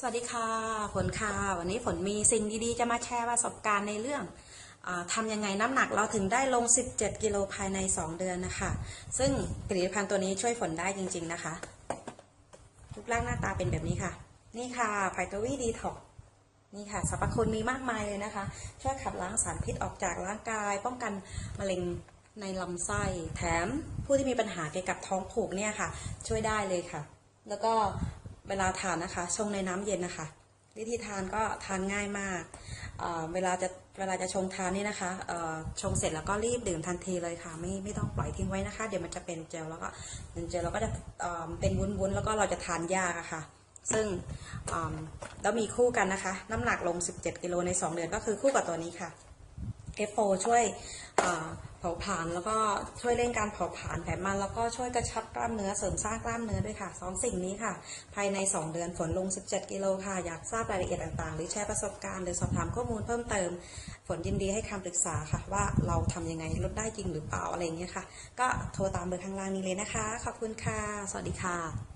สวัสดีค่ะฝนค่ะ วันนี้ฝนมีสิ่งดีๆ จะมาแชร์ประสบการณ์ในเรื่องอทำยังไงน้ำหนักเราถึงได้ลง 17 กิโลภายใน 2 เดือนนะคะ ซึ่งผลิตภัณฑ์ตัวนี้ช่วยฝนได้จริง ๆนะคะรูปร่างหน้าตาเป็นแบบนี้ค่ะ นี่ค่ะไพโตวีดีท็อกนี่ค่ะสรรพคุณมีมากมายเลยนะคะ ช่วยขับล้างสารพิษออกจากร่างกาย ป้องกันมะเร็งในลำไส้ แถมผู้ที่มีปัญหาเกี่ยวกับท้องผูกเนี่ยค่ะ ช่วยได้เลยค่ะ แล้วก็ เวลาทานนะคะชงในน้ำเย็นนะคะ วิธีทานก็ทานง่ายมากเเวลาจะเวลาจะชงทานนี่นะคะชงเสร็จแล้วก็รีบดื่มทันทีเลยค่ะ ไม่ไม่ต้องปล่อยทิ้งไว้นะคะ เดี๋ยวมันจะเป็นเจลแล้วก็เป็นเจลแล้วก็จะเเป็นวุ้นๆแล้วก็เราจะทานยากอะค่ะ ซึ่งแล้วมีคู่กันนะคะ น้ำหนักลง 17 กิโลใน 2 เดือนก็คือคู่กับตัวนี้ค่ะ F4 ช่วยเอ่อผาผลาญแล้วก็ช่วยเร่งการเผาผลาญไขมันแล้วก็ช่วยกระชับกล้ามเนื้อเสริมสร้างกล้ามเนื้อด้วยค่ะสองสิ่งนี้ค่ะ ภายใน 2 เดือนฝนลง 17 กิโลค่ะ อยากทราบรายละเอียดต่างๆ หรือแชร์ประสบการณ์หรือสอบถามข้อมูลเพิ่มเติม ฝนยินดีให้คำปรึกษาค่ะ ว่าเราทำยังไงลดได้จริงหรือเปล่าอะไรเงี้ยค่ะ ก็โทรตามเบอร์ข้างล่างนี้เลยนะคะ ขอบคุณค่ะ สวัสดีค่ะ